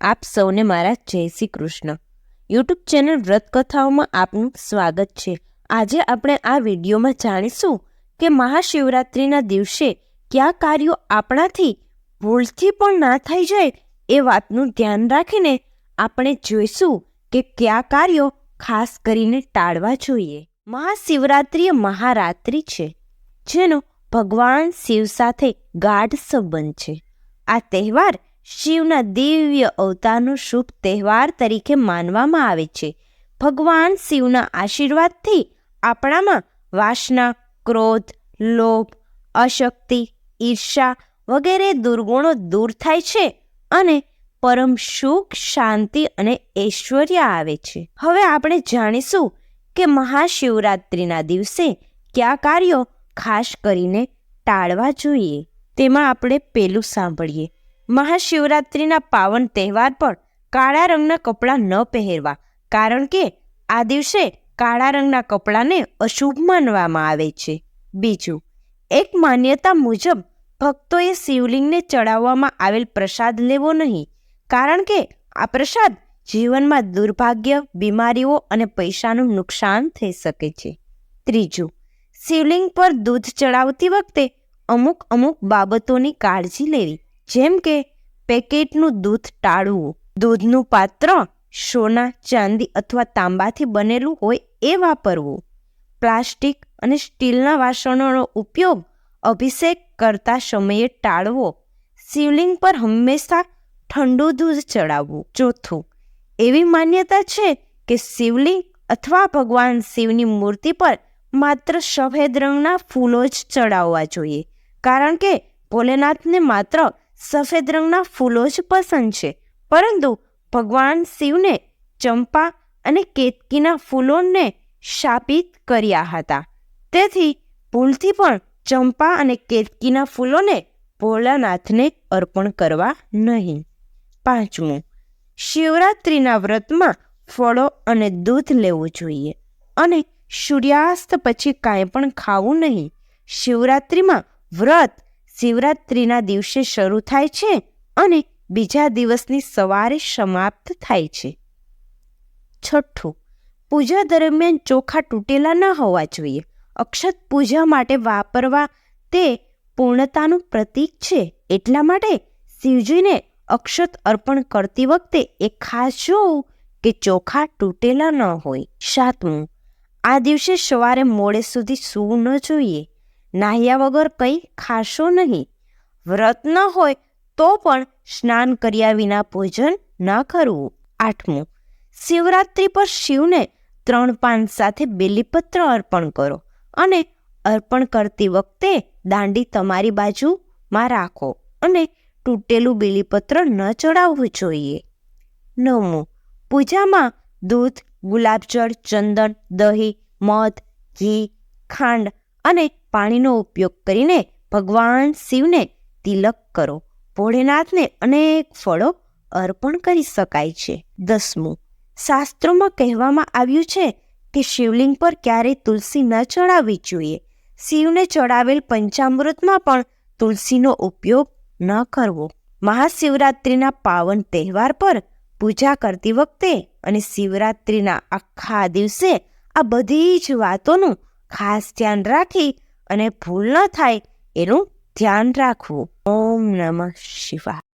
આપ સૌને મારા જય શ્રી કૃષ્ણ. યુટ્યુબ ચેનલ વ્રત કથાઓમાં આપનું સ્વાગત છે. આજે આપણે આ વિડીયોમાં જાણીશું કે મહાશિવરાત્રિના દિવસે કયા કાર્યો આપણાથી ભૂલથી પણ ના થઈ જાય એ વાતનું ધ્યાન રાખીને આપણે જોઈશું કે કયા કાર્યો ખાસ કરીને ટાળવા જોઈએ. મહાશિવરાત્રિ મહારાત્રિ છે, જેનો ભગવાન શિવ સાથે ગાઢ સંબંધ છે. આ તહેવાર શિવના દિવ્ય અવતારનો શુભ તહેવાર તરીકે માનવામાં આવે છે. ભગવાન શિવના આશીર્વાદથી આપણામાં વાસના, ક્રોધ, લોભ, અશક્તિ ઈર્ષા વગેરે દુર્ગુણો દૂર થાય છે અને પરમ સુખ, શાંતિ અને ઐશ્વર્ય આવે છે. હવે આપણે જાણીશું કે મહાશિવરાત્રિના દિવસે કયા કાર્યો ખાસ કરીને ટાળવા જોઈએ. તેમાં આપણે પેલું સાંભળીએ. મહાશિવરાત્રિના પાવન તહેવાર પર કાળા રંગના કપડાં ન પહેરવા, કારણ કે આ દિવસે કાળા રંગના કપડાને અશુભ માનવામાં આવે છે. બીજું, એક માન્યતા મુજબ ભક્તોએ શિવલિંગને ચડાવવામાં આવેલ પ્રસાદ લેવો નહીં, કારણ કે આ પ્રસાદ જીવનમાં દુર્ભાગ્ય, બીમારીઓ અને પૈસાનું નુકસાન થઈ શકે છે. ત્રીજું, શિવલિંગ પર દૂધ ચડાવતી વખતે અમુક અમુક બાબતોની કાળજી લેવી. જેમ કે પેકેટનું દૂધ ટાળવું, દૂધનું પાત્ર સોના, ચાંદી અથવા તાંબાથી બનેલું હોય એ વાપરવું. પ્લાસ્ટિક અને સ્ટીલના વાસણોનો ઉપયોગ અભિષેક કરતા સમયે ટાળવો. શિવલિંગ પર હંમેશા ઠંડુ દૂધ ચડાવવું. ચોથું, એવી માન્યતા છે કે શિવલિંગ અથવા ભગવાન શિવની મૂર્તિ પર માત્ર સફેદ રંગના ફૂલો જ ચડાવવા જોઈએ. કારણ કે ભોલેનાથને માત્ર સફેદ રંગના ફૂલો જ પસંદ છે. પરંતુ ભગવાન શિવને ચંપા અને કેતકીના ફૂલોને શાપિત કર્યા હતા. તેથી ભૂલથી પણ ચંપા અને કેતકીના ફૂલોને ભોલાનાથને અર્પણ કરવા નહીં. પાંચમું, શિવરાત્રિના વ્રતમાં ફળો અને દૂધ લેવું જોઈએ અને સૂર્યાસ્ત પછી કાંઈ પણ ખાવું નહીં. શિવરાત્રિમાં વ્રત શિવરાત્રિના દિવસે શરૂ થાય છે અને બીજા દિવસની સવારે સમાપ્ત થાય છે. છઠ્ઠું, પૂજા દરમિયાન ચોખા તૂટેલા ન હોવા જોઈએ. અક્ષત પૂજા માટે વાપરવા તે પૂર્ણતાનું પ્રતીક છે. એટલા માટે શિવજીને અક્ષત અર્પણ કરતી વખતે એ ખાસ જોવું કે ચોખા તૂટેલા ન હોય. સાતમું, આ દિવસે સવારે મોડે સુધી સૂવું ન જોઈએ. નાહ્યા વગર કંઈ ખાશો નહીં. વ્રત ન હોય તો પણ સ્નાન કર્યા વિના ભોજન ન કરવું. આઠમું, શિવરાત્રિ પર શિવને ત્રણ પાન સાથે બેલીપત્ર અર્પણ કરો અને અર્પણ કરતી વખતે દાંડી તમારી બાજુમાં રાખો અને તૂટેલું બેલીપત્ર ન ચડાવવું જોઈએ. નવમું, પૂજામાં દૂધ, ગુલાબજળ, ચંદન, દહીં, મધ, ઘી, ખાંડ અને પાણીનો ઉપયોગ કરીને ભગવાન શિવને તિલક કરો. ભોળેનાથને અનેક ફળો અર્પણ કરી શકાય છે. દસમું, શાસ્ત્રોમાં કહેવામાં આવ્યું છે કે શિવલિંગ પર ક્યારેય તુલસી ન ચડાવવી જોઈએ. શિવને ચડાવેલ પંચામૃતમાં પણ તુલસીનો ઉપયોગ ન કરવો. મહાશિવરાત્રિના પાવન તહેવાર પર પૂજા કરતી વખતે અને શિવરાત્રિના આખા દિવસે આ બધી જ વાતોનું ખાસ ધ્યાન રાખી અને ભૂલ ન થાય એનું ધ્યાન રાખવું. ઓમ નમઃ શિવાય.